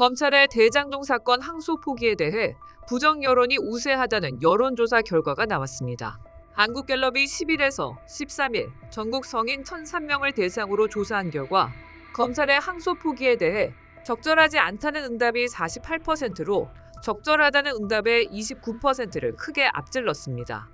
검찰의 대장동 사건 항소 포기에 대해 부정 여론이 우세하다는 여론조사 결과가 나왔습니다. 한국갤럽이 10일에서 13일 전국 성인 1,003명을 대상으로 조사한 결과 검찰의 항소 포기에 대해 적절하지 않다는 응답이 48%로 적절하다는 응답의 29%를 크게 앞질렀습니다.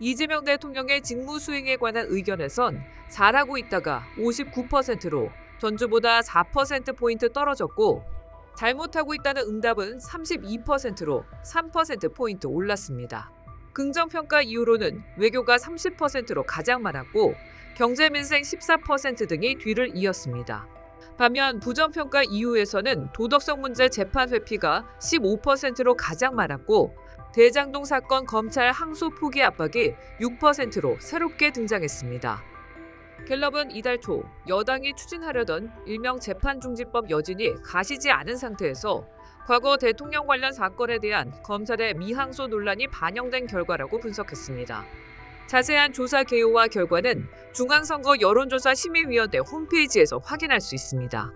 이재명 대통령의 직무 수행에 관한 의견에선 잘하고 있다가 59%로 전주보다 4%포인트 떨어졌고 잘못하고 있다는 응답은 32%로 3%포인트 올랐습니다. 긍정평가 이후로는 외교가 30%로 가장 많았고 경제민생 14% 등이 뒤를 이었습니다. 반면 부정평가 이후에서는 도덕성 문제 재판 회피가 15%로 가장 많았고 대장동 사건 검찰 항소 포기 압박이 6%로 새롭게 등장했습니다. 갤럽은 이달 초 여당이 추진하려던 일명 재판중지법 여진이 가시지 않은 상태에서 과거 대통령 관련 사건에 대한 검찰의 미항소 논란이 반영된 결과라고 분석했습니다. 자세한 조사 개요와 결과는 중앙선거 여론조사 심의위원회 홈페이지에서 확인할 수 있습니다.